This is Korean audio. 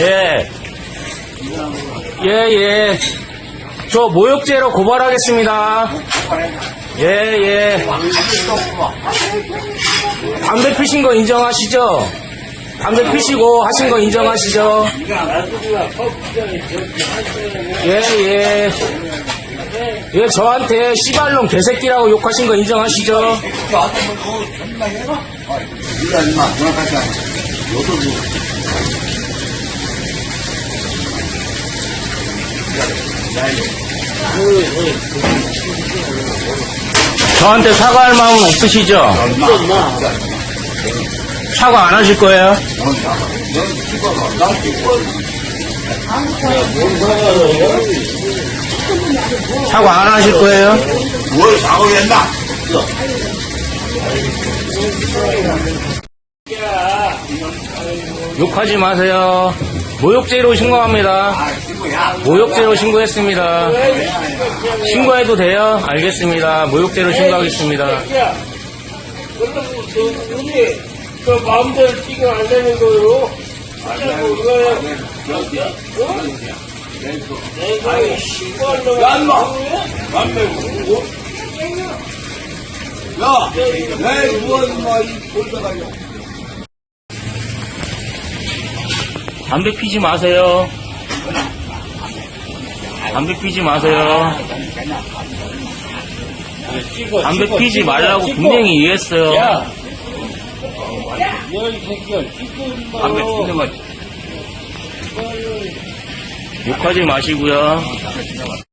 예. 예, 예. 저 모욕죄로 고발하겠습니다. 예, 예. 담배 피신 거 인정하시죠? 담배 피시고 하신 거 인정하시죠? 예, 예. 예, 저한테 씨발놈 개새끼라고 욕하신 거 인정하시죠? 네가 임마 정확하지 않아. 요도 뭐. 저한테 사과할 마음은 없으시죠? 사과 안 하실 거예요? 사과 안 하실 거예요? 뭘 작업했나? 욕하지 마세요. 모욕죄로 신고합니다. 모욕죄로 신고했습니다. 신고해도 돼요? 알겠습니다. 모욕죄로 신고하겠습니다. 담배 피지 마세요. 담배 피지 마세요. 찍어, 담배 찍어, 피지 찍어, 말라고 찍어. 분명히 얘기했어요. 야, 너이 새끼야, 찍고 임마. 담배 피는 거지. 욕하지 마시고요.